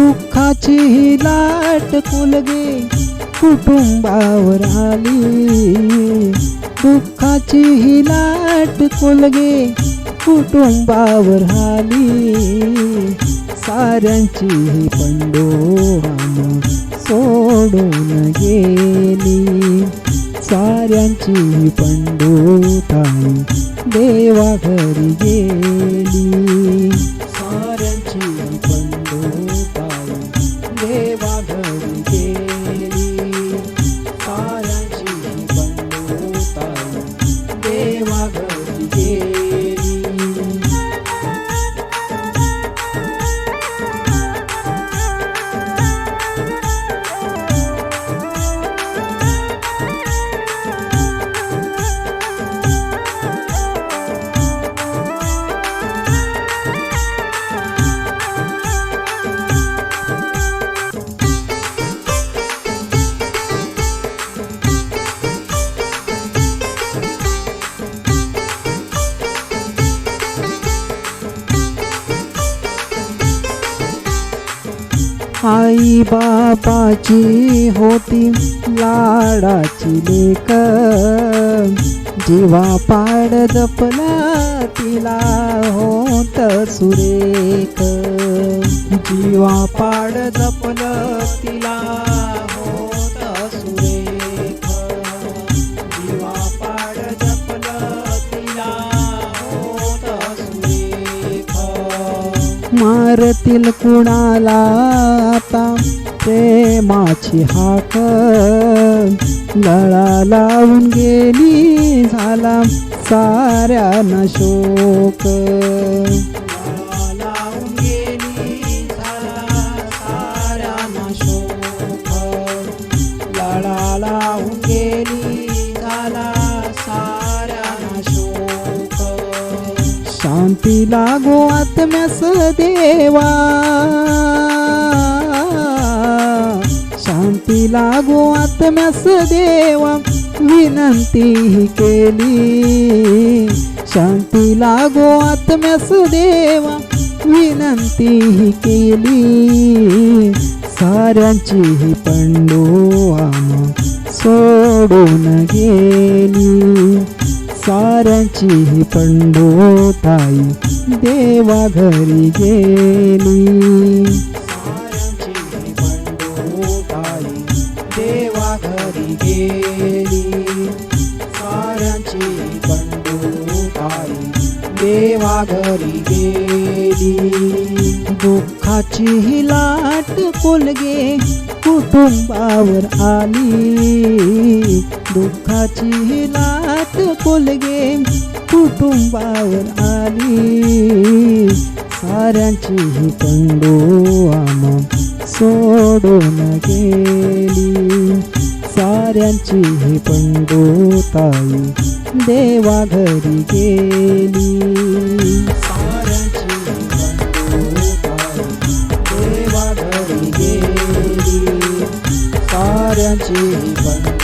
दुःखाची ही लाट कुलगे कुटुंबावर आली. दुःखाची ही लाट कुलगे कुटुंबावर आली. साऱ्यांची ही पंडोहान सोडून गेली. साऱ्यांची ही पंडोताई देवा आई बापाची होती लाडाची लेक जीवा पाड जपला तिला होत सुरेख. जीवा पाड जपलं तिला हो मारतील कुणाला आता? प्रेमाची हाक लळा लावून गेली झाला साऱ्या शोक शांती लागो आत्म्यास देवा. शांती लागो आत्म्यास देवा. विनंती ही केली. शांती लागो आत्म्यास देवा. विनंती ही केली. साऱ्यांची ही सोडून गेली. साऱ्यांची ही पंडोताई देवा घरी गेली. साऱ्यांची ही पंडोताई देवा घरी गेली साऱ्यांची ही पंडोताई देवा घरी गेली. दुःखाची ही लाट कोलगे कुटुंबावर आली. दुःखाची ही लाट कोलगे कुटुंबावर आली. साऱ्यांची ही पंडोआम सोडून गेली. साऱ्यांची ही पंडोताई देवा घरी गेली. साऱ्यांची ही